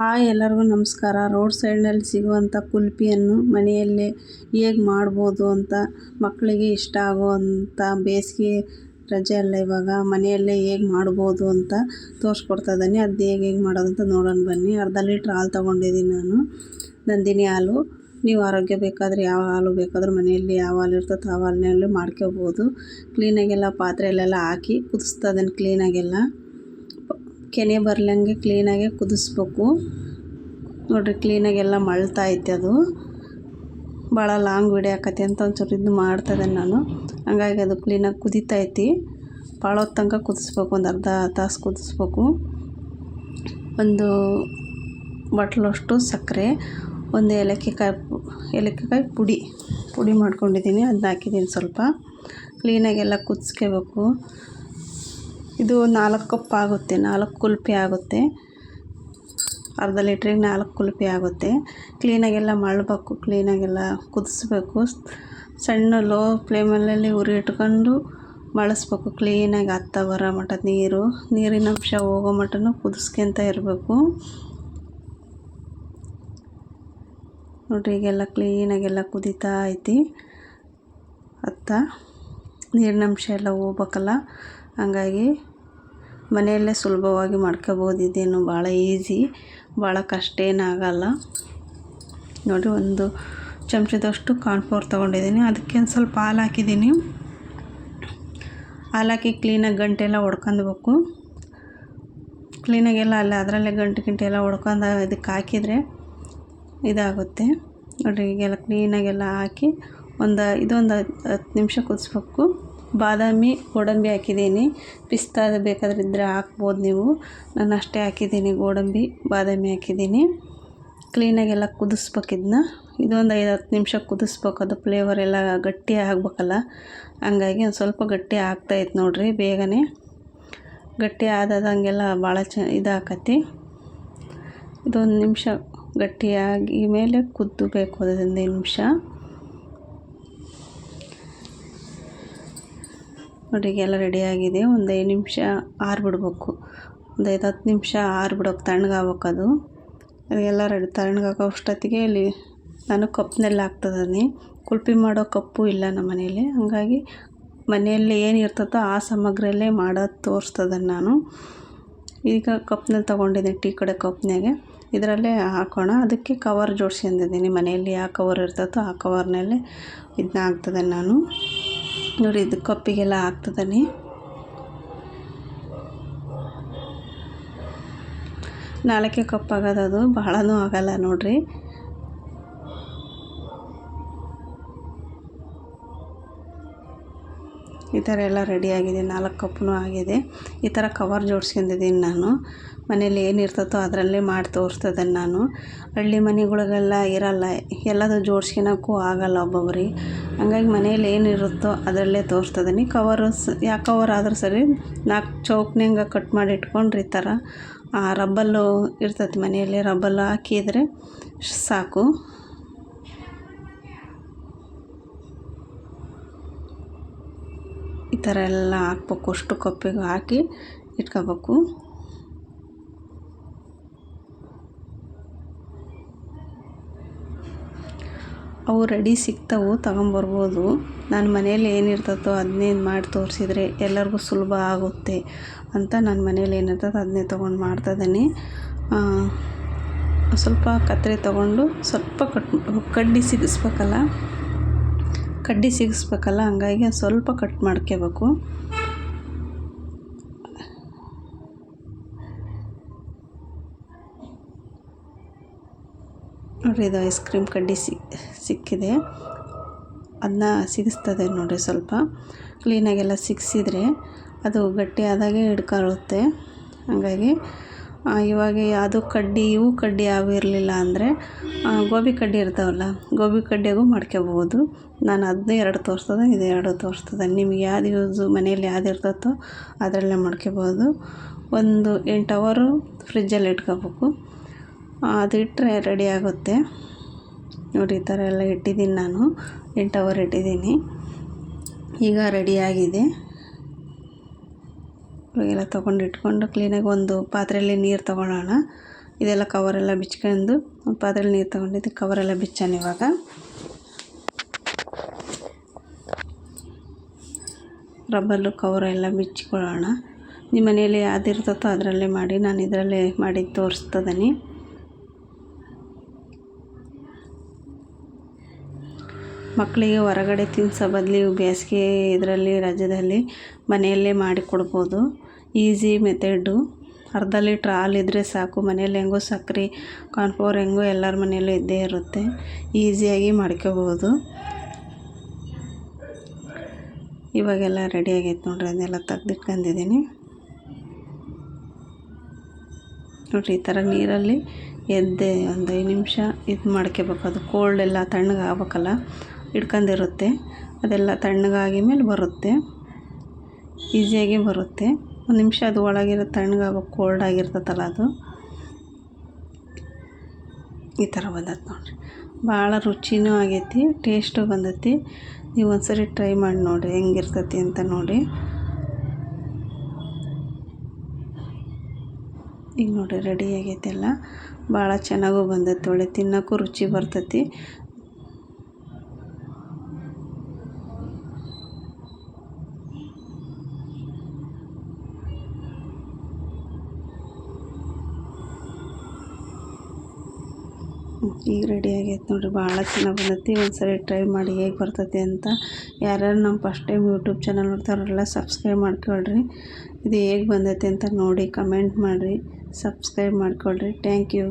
Hi ಎಲ್ಲರಿಗೂ ನಮಸ್ಕಾರ. Road ಸೈಡ್ನಲ್ಲಿ ಸಿಗುವಂಥ ಕುಲ್ಫಿಯನ್ನು ಮನೆಯಲ್ಲೇ ಹೇಗೆ ಮಾಡ್ಬೋದು ಅಂತ ಮಕ್ಕಳಿಗೆ ಇಷ್ಟ ಆಗುವಂಥ ಬೇಸಿಗೆ ರಜೆ ಅಲ್ಲ ಇವಾಗ. ಮನೆಯಲ್ಲೇ ಹೇಗೆ ಮಾಡ್ಬೋದು ಅಂತ ತೋರಿಸ್ಕೊಡ್ತಾ ಇದ್ದೀನಿ. ಅದು ಹೇಗೆ ಹೇಗೆ ಮಾಡೋದು ಅಂತ ನೋಡೋಣ ಬನ್ನಿ. ಅರ್ಧ ಲೀಟ್ರ್ ಹಾಲು ತೊಗೊಂಡಿದ್ದೀನಿ ನಾನು. ನಂದಿನಿ ಹಾಲು. ನೀವು ಆರೋಗ್ಯ ಬೇಕಾದರೆ ಯಾವ ಹಾಲು ಬೇಕಾದರೂ ಮನೆಯಲ್ಲಿ ಯಾವ ಹಾಲು ಇರ್ತದೆ ಆ ಹಾಲಿನಲ್ಲಿ ಮಾಡ್ಕೋಬೋದು. ಕ್ಲೀನಾಗೆಲ್ಲ ಪಾತ್ರೆಯಲ್ಲೆಲ್ಲ ಹಾಕಿ ಕುದಿಸ್ತಾ ಇದನ್ನು ಕ್ಲೀನಾಗೆಲ್ಲ. ಕೆನೆ ಬರ್ಲಂಗೆ ಕ್ಲೀನಾಗೆ ಕುದಿಸ್ಬೇಕು. ನೋಡಿರಿ ಕ್ಲೀನಾಗಿ ಎಲ್ಲ ಮಳ್ತಾ ಐತೆ ಅದು. ಭಾಳ ಲಾಂಗ್ ಆಕತಿ ಅಂತ ಒಂಚೂರು ಇದು ಮಾಡ್ತದೆ ನಾನು. ಹಂಗಾಗಿ ಅದು ಕ್ಲೀನಾಗಿ ಕುದೀತೈತಿ. ಭಾಳ ಹೊತ್ತು ತನಕ ಕುದಿಸ್ಬೇಕು, ಒಂದು ಅರ್ಧ ತಾಸು ಕುದಿಸ್ಬೇಕು. ಒಂದು ಬಟ್ಲಷ್ಟು ಸಕ್ಕರೆ, ಒಂದು ಏಲಕ್ಕಿ ಕಾಯಿ ಏಲಕ್ಕಿ ಪುಡಿ. ಪುಡಿ ಮಾಡ್ಕೊಂಡಿದ್ದೀನಿ ಅದನ್ನ ಹಾಕಿದ್ದೀನಿ ಸ್ವಲ್ಪ. ಕ್ಲೀನಾಗೆಲ್ಲ ಕುದಿಸ್ಕೋಬೇಕು. ಇದು ನಾಲ್ಕು ಕಪ್ ಆಗುತ್ತೆ, ನಾಲ್ಕು ಕುಲ್ಪಿ ಆಗುತ್ತೆ. ಅರ್ಧ ಲೀಟ್ರಿಗೆ ನಾಲ್ಕು ಕುಲ್ಪಿ ಆಗುತ್ತೆ. ಕ್ಲೀನಾಗೆಲ್ಲ ಮಳ್ಬೇಕು ಕ್ಲೀನಾಗೆಲ್ಲ ಕುದಿಸ್ಬೇಕು. ಸಣ್ಣ ಲೋ ಫ್ಲೇಮಲ್ಲಿ ಉರಿ ಇಟ್ಕೊಂಡು ಮಳಸ್ಬೇಕು ಕ್ಲೀನಾಗಿ ಹತ್ತ ಬರೋ ಮಟ್ಟ ನೀರು. ನೀರಿನ ಅಂಶ ಹೋಗೋ ಮಟ್ಟನೂ ಕುದಿಸ್ಕೊಂತ ಇರಬೇಕು. ನೋಡಿರಿ, ಈಗೆಲ್ಲ ಕ್ಲೀನಾಗೆಲ್ಲ ಕುದೀತಾ ಐತಿ. ಹತ್ತ ನೀರಿನ ಅಂಶ ಎಲ್ಲ ಹೋಗ್ಬೇಕಲ್ಲ. ಹಂಗಾಗಿ ಮನೆಯಲ್ಲೇ ಸುಲಭವಾಗಿ ಮಾಡ್ಕೋಬೋದು. ಇದೇನು ಭಾಳ ಈಸಿ, ಭಾಳ ಕಷ್ಟ ಏನಾಗಲ್ಲ. ನೋಡಿ, ಒಂದು ಚಮಚದಷ್ಟು ಕಾರ್ನ್ಫ್ಲೋರ್ ತೊಗೊಂಡಿದ್ದೀನಿ. ಅದಕ್ಕೆ ಒಂದು ಸ್ವಲ್ಪ ಹಾಲು ಹಾಕಿದ್ದೀನಿ. ಹಾಲು ಹಾಕಿ ಕ್ಲೀನಾಗಿ ಗಂಟೆಲ್ಲ ಹೊಡ್ಕೊಂಡ್ಬೇಕು ಕ್ಲೀನಾಗೆಲ್ಲ ಅಲ್ಲ, ಅದರಲ್ಲೇ ಗಂಟೆ ಗಿಂಟೆ ಎಲ್ಲ ಹೊಡ್ಕೊಂಡು ಇದಕ್ಕೆ ಹಾಕಿದರೆ ಇದಾಗುತ್ತೆ. ನೋಡಿರಿ ಈಗೆಲ್ಲ ಕ್ಲೀನಾಗೆಲ್ಲ ಹಾಕಿ ಒಂದು, ಇದೊಂದು ಹತ್ತು ನಿಮಿಷ ಕುದಿಸ್ಬೇಕು. ಬಾದಾಮಿ ಗೋಡಂಬಿ ಹಾಕಿದ್ದೀನಿ. ಪಿಸ್ತಾ ಬೇಕಾದ್ರೆ ಇದ್ದರೆ ಹಾಕ್ಬೋದು ನೀವು. ನಾನು ಅಷ್ಟೇ ಹಾಕಿದ್ದೀನಿ ಗೋಡಂಬಿ, ಬಾದಾಮಿ ಹಾಕಿದ್ದೀನಿ. ಕ್ಲೀನಾಗೆಲ್ಲ ಕುದಿಸ್ಬೇಕು ಇದನ್ನ. ಇದೊಂದು ಐದು ಹತ್ತು ನಿಮಿಷ ಕುದಿಸ್ಬೇಕು. ಅದು ಫ್ಲೇವರ್ ಎಲ್ಲ ಗಟ್ಟಿ ಆಗ್ಬೇಕಲ್ಲ. ಹಂಗಾಗಿ ಒಂದು ಸ್ವಲ್ಪ ಗಟ್ಟಿ ಆಗ್ತಾಯಿತ್ತು ನೋಡಿರಿ ಬೇಗನೆ. ಗಟ್ಟಿ ಆದದಂಗೆಲ್ಲ ಭಾಳ ಚ ಇದಾಕತಿ. ಇದೊಂದು ನಿಮಿಷ ಗಟ್ಟಿಯಾಗಿ ಮೇಲೆ ಕುದ್ದಬೇಕು ಅದೊಂದು ನಿಮಿಷ. ನೋಡಿ ಎಲ್ಲ ರೆಡಿಯಾಗಿದೆ ಒಂದು ಐದು ನಿಮಿಷ ಆರಿಬಿಡ್ಬೇಕು ಒಂದು ಐದು ಹತ್ತು ನಿಮಿಷ ಆರಿಬಿಡೋಕೆ ತಣ್ಣಗಾಗ್ಬೇಕು ಅದು ಅದೆಲ್ಲ ರೆಡಿ ತಣ್ಣಗಾಗೋ ಅಷ್ಟೊತ್ತಿಗೆ ಇಲ್ಲಿ ನಾನು ಕಪ್ನಲ್ಲಿ ಹಾಕ್ತದೀನಿ ಕುಲ್ಪಿ ಮಾಡೋ ಕಪ್ಪು ಇಲ್ಲ ನಮ್ಮ ಮನೇಲಿ. ಹಾಗಾಗಿ ಮನೆಯಲ್ಲಿ ಏನು ಇರ್ತದೋ ಆ ಸಾಮಗ್ರಿಯಲ್ಲೇ ಮಾಡೋದು ತೋರಿಸ್ತದೆ ನಾನು. ಈಗ ಕಪ್ನಲ್ಲಿ ತೊಗೊಂಡಿದ್ದೀನಿ ಟೀ ಕಡೆ ಕಪ್ನಾಗೆ ಇದರಲ್ಲೇ ಹಾಕೋಣ. ಅದಕ್ಕೆ ಕವರ್ ಜೋಡಿಸ್ಕೊಂಡಿದ್ದೀನಿ ಮನೆಯಲ್ಲಿ. ಯಾವ ಕವರ್ ಇರ್ತದೋ ಆ ಕವರ್ನಲ್ಲೇ ಇದನ್ನ ಹಾಕ್ತದೆ ನಾನು. ನೋಡಿ ಇದು ಕಪ್ಪಿಗೆಲ್ಲ ಹಾಕ್ತದಾನೆ ನಾಲ್ಕೇ ಕಪ್ ಆಗೋದು ಅದು ಬಹಳನೂ ಆಗಲ್ಲ ನೋಡ್ರಿ. ಈ ಥರ ಎಲ್ಲ ರೆಡಿಯಾಗಿದೆ ನಾಲ್ಕು ಕಪ್ಪು ಆಗಿದೆ. ಈ ಥರ ಕವರ್ ಜೋಡಿಸ್ಕೊಂಡಿದ್ದೀನಿ ನಾನು. ಮನೇಲಿ ಏನಿರ್ತದೋ ಅದರಲ್ಲೇ ಮಾಡಿ ತೋರಿಸ್ತದೆ ನಾನು. ಹಳ್ಳಿ ಮನೆಗಳಿಗೆಲ್ಲ ಇರಲ್ಲ, ಎಲ್ಲದೂ ಜೋಡ್ಸ್ಕೊಳಕ್ಕೂ ಆಗಲ್ಲ ಒಬ್ಬೊಬ್ರಿಗೆ. ಹಂಗಾಗಿ ಮನೇಲಿ ಏನಿರುತ್ತೋ ಅದರಲ್ಲೇ ತೋರಿಸ್ತದೀನಿ ಕವರು ಸ್ ಯಾವ ಕವರ್ ಆದರೂ ಸರಿ, ನಾಲ್ಕು ಚೌಕ್ನಂಗೆ ಕಟ್ ಮಾಡಿ ಇಟ್ಕೊಂಡ್ರೆ ಈ ಥರ. ರಬ್ಬಲ್ಲು ಇರ್ತೈತಿ ಮನೆಯಲ್ಲಿ ರಬ್ಬಲ್ಲು ಹಾಕಿದರೆ ಸಾಕು. ಈ ಥರ ಎಲ್ಲ ಹಾಕ್ಬೇಕು, ಅಷ್ಟು ಕಪ್ಪಿಗೆ ಹಾಕಿ ಇಟ್ಕೋಬೇಕು. ಅವು ರೆಡಿ ಸಿಗ್ತಾವು, ತಗೊಂಬರ್ಬೋದು. ನಾನು ಮನೇಲಿ ಏನಿರ್ತದೋ ಅದನ್ನೇ ಮಾಡಿ ತೋರಿಸಿದ್ರೆ ಎಲ್ಲರಿಗೂ ಸುಲಭ ಆಗುತ್ತೆ ಅಂತ ನಾನು ಮನೇಲಿ ಏನಿರ್ತದೆ ಅದನ್ನೇ ತೊಗೊಂಡು ಮಾಡ್ತಾಯಿದ್ದೀನಿ ಸ್ವಲ್ಪ ಕತ್ತರಿ ತೊಗೊಂಡು ಸ್ವಲ್ಪ ಕಟ್ ಕಡ್ಡಿ ಸಿಗಿಸ್ಬೇಕಲ್ಲ? ಕಡ್ಡಿ ಸಿಗಿಸ್ಬೇಕಲ್ಲ, ಹಂಗಾಗಿ ಸ್ವಲ್ಪ ಕಟ್ ಮಾಡ್ಕೋಬೇಕು. ನೋಡಿ ಇದು ಐಸ್ ಕ್ರೀಮ್ ಕಡ್ಡಿ ಸಿಕ್ಕಿದೆ. ಅದನ್ನ ಸಿಗಿಸ್ತದೆ ನೋಡಿರಿ ಸ್ವಲ್ಪ. ಕ್ಲೀನಾಗೆಲ್ಲ ಸಿಗಿಸಿದ್ರೆ ಅದು ಗಟ್ಟಿ ಆದಾಗೆ ಹಿಡ್ಕೊಳ್ಳುತ್ತೆ ಹಾಗಾಗಿ ಇವಾಗ ಅದು ಕಡ್ಡಿ, ಇವು ಕಡ್ಡಿ ಯಾವು ಇರಲಿಲ್ಲ ಅಂದರೆ ಗೋಬಿ ಕಡ್ಡಿ ಇರ್ತಾವಲ್ಲ, ಗೋಬಿ ಕಡ್ಡಿಯಾಗೂ ಮಾಡ್ಕೋಬೋದು. ನಾನು ಅದನ್ನ ಎರಡು ತೋರಿಸ್ತದೆ, ಇದು ಎರಡು ತೋರಿಸ್ತದೆ. ನಿಮ್ಗೆ ಯಾವ್ದು ಯೂಸು, ಮನೆಯಲ್ಲಿ ಯಾವ್ದು ಇರ್ತದೋ ಅದರಲ್ಲೇ ಮಾಡ್ಕೋಬೋದು. ಒಂದು ಎಂಟು ಅವರು ಫ್ರಿಜ್ಜಲ್ಲಿ ಇಟ್ಕೋಬೇಕು. ಇಟ್ಟರೆ ರೆಡಿ ಆಗುತ್ತೆ. ನೋಡಿ, ಈ ಥರ ಎಲ್ಲ ಇಟ್ಟಿದ್ದೀನಿ ನಾನು. ಎಂಟು ಅವರ್ ಇಟ್ಟಿದ್ದೀನಿ. ಈಗ ರೆಡಿಯಾಗಿದೆ ಇವಾಗೆಲ್ಲ ತೊಗೊಂಡು ಇಟ್ಕೊಂಡು ಕ್ಲೀನಾಗಿ ಒಂದು ಪಾತ್ರೆಯಲ್ಲಿ ನೀರು ತೊಗೊಳ್ಳೋಣ. ಇದೆಲ್ಲ ಕವರೆಲ್ಲ ಬಿಚ್ಕೊಂಡು ಒಂದು ಪಾತ್ರೆಲಿ ನೀರು ತೊಗೊಂಡಿದ್ದು ಕವರೆಲ್ಲ ಬಿಚ್ಚಾನ ಇವಾಗ. ರಬ್ಬರ್ಲು ಕವರ್ ಎಲ್ಲ ಬಿಚ್ಕೊಳ್ಳೋಣ. ನಿಮ್ಮ ಮನೆಯಲ್ಲಿ ಯಾವ್ದಿರ್ತತೋ ಅದರಲ್ಲೇ ಮಾಡಿ, ನಾನು ಇದರಲ್ಲೇ ಮಾಡಿ ತೋರಿಸ್ತದನಿ. ಮಕ್ಕಳಿಗೆ ಹೊರಗಡೆ ತಿನ್ನಿಸೋ ಬದಲು ಬೇಸಿಗೆ ಇದರಲ್ಲಿ, ರಜದಲ್ಲಿ ಮನೆಯಲ್ಲೇ ಮಾಡಿ ಕೊಡ್ಬೋದು. ಈಸಿ ಮೆಥಡು ಅರ್ಧ ಲೀಟ್ರ್ ಹಾಲು ಇದ್ದರೆ ಸಾಕು. ಮನೇಲಿ ಹೆಂಗೋ ಸಕ್ರೆ ಕಾರ್ನ್ಫ್ಲೋರ್ ಹೆಂಗೋ ಎಲ್ಲರ ಮನೆಯಲ್ಲೂ ಇದ್ದೇ ಇರುತ್ತೆ. ಈಸಿಯಾಗಿ ಮಾಡ್ಕೋಬೋದು. ಇವಾಗೆಲ್ಲ ರೆಡಿ ಆಗೈತೆ ನೋಡ್ರಿ, ಅದನ್ನೆಲ್ಲ ತೆಗ್ದಿಟ್ಕೊಂಡಿದ್ದೀನಿ ನೋಡಿರಿ, ಈ ಥರ ನೀರಲ್ಲಿ ಎದ್ದೆ ಒಂದು ಐದು ನಿಮಿಷ ಇದು ಮಾಡ್ಕೋಬೇಕು. ಅದು ಕೋಲ್ಡ್ ಎಲ್ಲ ತಣ್ಣಗಾಗಬೇಕಲ್ಲ ಅದೆಲ್ಲ ತಣ್ಣಗಾಗಿ ಮೇಲೆ ಬರುತ್ತೆ. ಈಸಿಯಾಗಿ ಬರುತ್ತೆ. ಒಂದು ನಿಮಿಷ ಅದು ಒಳಗಿರೋ ತಣ್ಣಗಾಗಬೇಕು ಕೋಲ್ಡ್ ಆಗಿರ್ತೈತಲ್ಲ ಅದು. ಈ ಥರ ಬಂದೈತೆ ನೋಡಿರಿ. ಭಾಳ ರುಚಿನೂ ಆಗೈತಿ ಟೇಸ್ಟು ಬಂದೈತಿ. ನೀವು ಒಂದ್ಸರಿ ಟ್ರೈ ಮಾಡಿ ನೋಡಿರಿ, ಹೆಂಗಿರ್ತೈತಿ ಅಂತ ನೋಡಿ. ಈಗ ನೋಡಿರಿ ರೆಡಿ ಆಗೈತೆ ಎಲ್ಲ. ಭಾಳ ಚೆನ್ನಾಗೂ ಬಂದೈತೆ, ಒಳ್ಳೆ ತಿನ್ನೋಕ್ಕೂ ರುಚಿ ಬರ್ತೈತಿ. ಈಗ ರೆಡಿ ಆಗೈತೆ ನೋಡಿರಿ. ಭಾಳ ಚೆನ್ನಾಗಿ ಬಂದೈತಿ. ಒಂದ್ಸರಿ ಟ್ರೈ ಮಾಡಿ ಹೇಗೆ ಬರ್ತೈತಿ ಅಂತ ಯಾರ್ಯಾರು ನಮ್ಮ ಫಸ್ಟ್ ಟೈಮ್ ಯೂಟ್ಯೂಬ್ ಚಾನಲ್ ನೋಡ್ತಾರಲ್ಲ ಸಬ್ಸ್ಕ್ರೈಬ್ ಮಾಡ್ಕೊಳ್ರಿ. ಇದು ಹೇಗೆ ಬಂದೈತಿ ಅಂತ ನೋಡಿ ಕಮೆಂಟ್ ಮಾಡಿರಿ. ಸಬ್ಸ್ಕ್ರೈಬ್ ಮಾಡ್ಕೊಳ್ರಿ. Thank you